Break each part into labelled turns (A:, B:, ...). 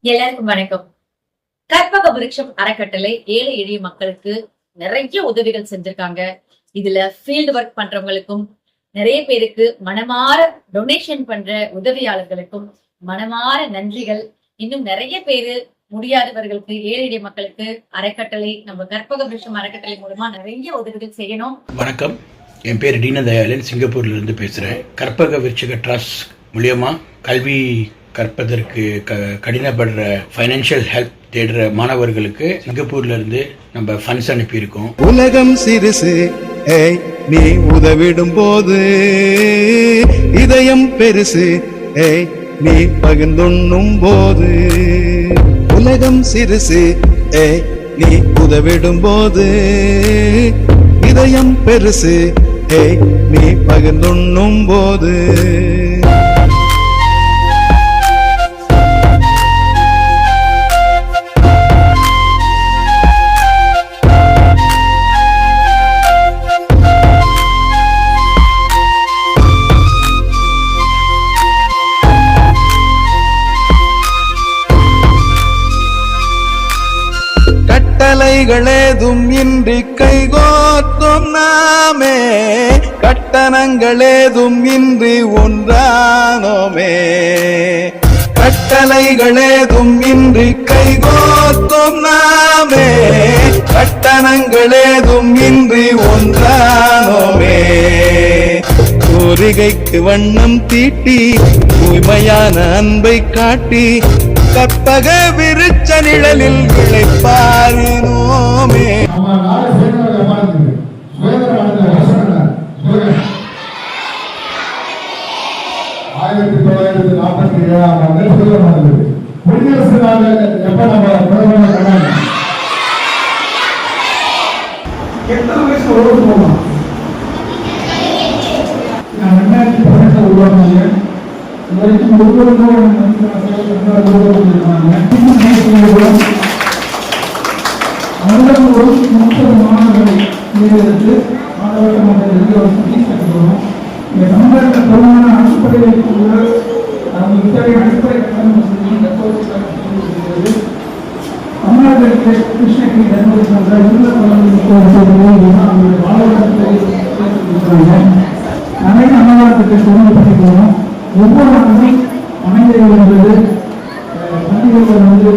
A: எல்லாருக்கும் வணக்கம். கற்பக விருட்சம் அறக்கட்டளை ஏழை எளிய மக்களுக்கு நிறைய உதவிகள் செஞ்சிருக்காங்க. இதுல ஃபீல்டு ஒர்க் பண்றவங்களுக்கும் நிறைய பேருக்கு மனமாற டொனேஷன் பண்ற உதவியாளர்களுக்கும் மனமாற நன்றிகள். இன்னும் நிறைய பேரு முடியாதவர்களுக்கு ஏழை மக்களுக்கு அறக்கட்டளை நம்ம கற்பக விருட்சம் அறக்கட்டளை மூலமா நிறைய உதவிகள் செய்யணும்.
B: வணக்கம். என் பேர் தீனதயாளன். சிங்கப்பூர்லேருந்து பேசுகிறேன் கற்பக விருட்சக ட்ரஸ்ட் மூலியமா கல்வி கற்பதற்கு க கடினப்படுற ஃபைனான்ஷியல் ஹெல்ப் தேடுற மாணவர்களுக்கு சிங்கப்பூர்ல இருந்து நம்ம ஃபண்ட்ஸ் அனுப்பியிருக்கோம்.
C: உலகம் சிறுசு ஏய் நீ உதவிடும் போது இதயம் பெருசு ஏய் நீ பகிர்ந்துண்ணும் போது உலகம் சிறுசு ஏய் நீ உதவிடும் போது இதயம் பெருசு ஏய் நீ பகிர்ந்துண்ணும் போது கட்டணங்களேதும் இன்றி கைகோத்தும் நாமே. கட்டணங்களேதும் இன்றி ஒன்றானோமே. கட்டளைகளேதும் இன்றி கைகோத்தும் நாமே. கட்டணங்களேதும் இன்றி ஒன்றானோமே. கோரிகைக்கு வண்ணம் தீட்டி தூய்மையான அன்பை காட்டி கற்பக விருச்ச நிழலில் விளைப்பாரினோமே
D: நம்ம ஆயிரத்தி தொள்ளாயிரத்தி நாற்பத்தி ஏழாம் ஆண்டு சுதந்திரம் குடியரசு நாடு எப்ப நம்ம பிரதமர் எத்தனை வயசு ஓட்டு போகலாம் ரெண்டாயிரத்தி பதினெட்டு உருவாக்கினேன் வரைக்கும் ஒவ்வொரு நூறு அவர்கள் முப்பது மாணவர்களை தேர்ந்தெடுத்து மாணவர்கள் மன்றத்திற்கு ஒரு சுற்றி கட்டுகிறோம் இந்த தமிழக பெருமான அரசு உள்ள அவங்க இத்தகைய அடிப்படை கிருஷ்ணகிரி தர்மபுரி போன்ற குழந்தைகளுக்கு அவங்களுடைய வாழ்வாதாரத்தை ஒவ்வொரு ஆண்டும் அமைந்தது என்பது பண்டிகைகள் வந்து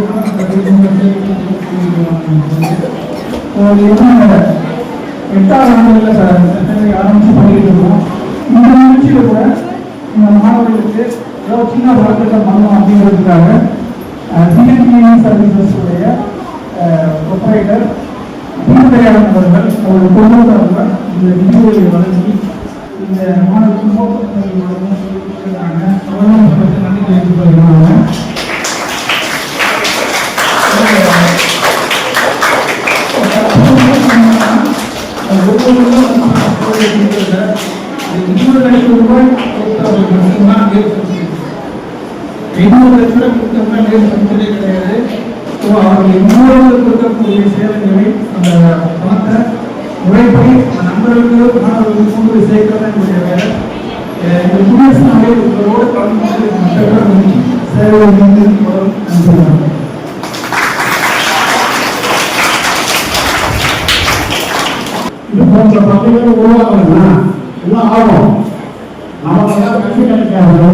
D: எட்டாவது ஆண்டுகளில் சட்டங்களை ஆரம்பித்து பண்ணிட்டு இருக்கோம். இந்த நிகழ்ச்சியில் கூட இந்த மாணவர்களுக்கு ஏதோ சின்ன வழக்கத்தை பண்ணணும் அப்படிங்கிறதுக்காக சிஎன்டிஇ சர்வீசஸ் உடைய ப்ரொப்ரைட்டர் தீனதயாளன் அவர்கள் அவருடைய குடும்பத்தை இந்த நிதியுதவியை வழங்கி இந்த மாணவ குடும்பத்தை வழங்கினாங்க அவர்களும் நன்றி தெரிவித்துக் கொள்கிறாங்க முறைப்படி நண்பர்களுக்கு மாணவர்களுக்கு கொண்டு சேர்க்கிறது என்னுடைய வேலை இந்த குடியரசு நாளை உங்களோடு கலந்து கொண்டு மற்றவர்கள் சேவை வந்து நன்றி இது போன்ற பள்ளிகள் எல்லாம் ஆகும். நமக்கு கல்வி கிடைக்காது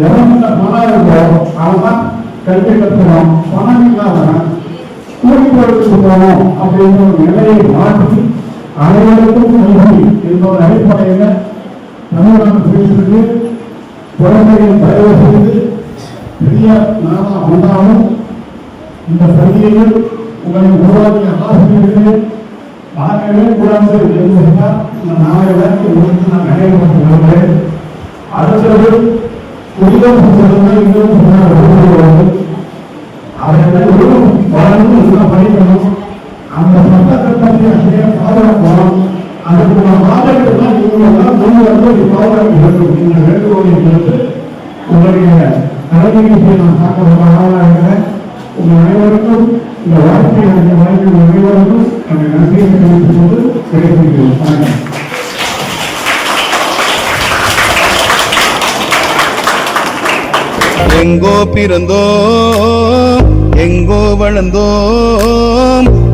D: எவன்கிட்ட பணம் இருக்கோ அவன் கல்வி கற்றுக்கணும் பணம் கூலி பொருளுக்கு போகணும் அப்படின்ற ஒரு நிலையை மாற்றி அனைவருக்கும் கல்வி என்ற ஒரு அடிப்படையில் தமிழ்நாடு பேசுறது குழந்தைகள் தயவு செய்து பெரிய நாளாக வந்தாலும் இந்த பள்ளியில் உங்களை உருவாக்கிய ஆசிரியர்களே பார்க்கவே கூடாது என்று இந்த நாளை விளக்கி உங்களுக்கு நான் நினைவுபடுத்த வருகிறேன் அடுத்தது குடியரசு சொல்லுங்கள் இன்னும் சொன்னால் அதை வளர்ந்து இன்னும் படிக்கணும் அந்த சட்டத்தை பற்றி அப்படியே முன் வந்து வேண்டும் வேண்டுகோளை கொடுத்து உங்களுடைய நான் பார்க்க இருக்கிறேன். உங்கள் அனைவருக்கும் இந்த எனக்கு வழங்கிய அனைவருக்கும் அந்த நன்றியை வணக்கம்.
C: எங்கோ பிறந்தோம் எங்கோ வளர்ந்தோம்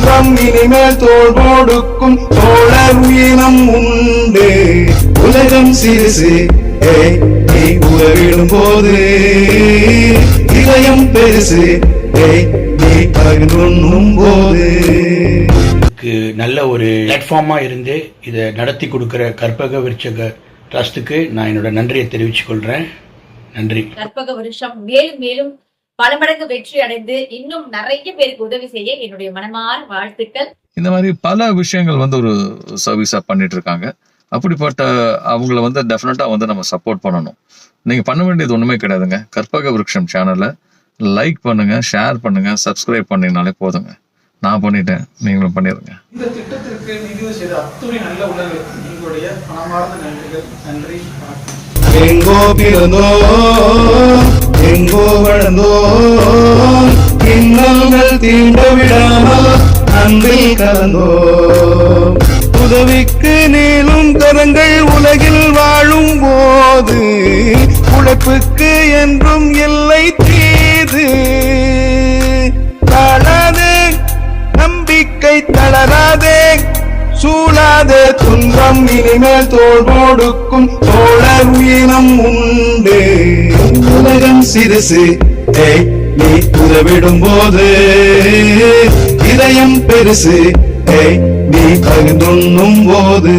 C: துன்பம் இனிமேல் தோல் கொடுக்கும் தோழர் உயிரம் உண்டு. உலகம் சிறுசு ஏய், நீ உறவிடும் போது. இதயம் பெருசு ஏய், நீ பகிர்ந்துண்ணும் போது.
B: நல்ல ஒரு பிளாட்ஃபார்மா இருந்து இதை நடத்தி கொடுக்கிற கற்பக விருட்சக ட்ரஸ்ட்டுக்கு நான் என்னோட நன்றியை தெரிவிச்சுக் கொள்றேன் நன்றி.
A: கற்பக வருஷம் மேலும் மேலும் பல மடங்கு வெற்றி அடைந்து இன்னும் நிறைய பேருக்கு உதவி செய்ய என்னுடைய மனமார வாழ்த்துக்கள்.
E: இந்த மாதிரி பல விஷயங்கள் வந்து ஒரு சர்வீஸா பண்ணிட்டு இருக்காங்க அப்படிப்பட்ட அவங்கள வந்து டெஃபினட்டா வந்து நம்ம சப்போர்ட் பண்ணணும். நீங்க பண்ண வேண்டியது ஒண்ணுமே கிடையாதுங்க. கற்பக விருட்சம் சேனலை லைக் பண்ணுங்க ஷேர் பண்ணுங்க சப்ஸ்கிரைப் பண்ணீங்கனாலே போதுங்க. நான் பண்ணிட்டேன் நீங்களும் பண்ணிடுங்க
F: இந்த திட்டத்திற்கு நிதி செய்த அத்துணை நல்ல உள்ளங்களுக்கு எங்களுடைய மனமார்ந்த நன்றிகள் நன்றி
C: எங்கோ எங்கோ வளர்ந்தோம் இன்னங்கள் தீண்ட விடாமல் அன்பில் கலந்தோம் உதவிக்கு நீளும் கரங்கள் உலகில் வாழும் போது உழைப்புக்கு என்றும் இல்லை தீது. தளராதே நம்பிக்கை தளராதே சூழாதே துன்பம் இனிமேல் தோல் போடுக்கும் தோழர் உயிரம் உண்டு. உலகம் சிறுசு நீ உதவிடும் போது இதயம் பெருசு நீ பகிர்ந்துண்ணும் போது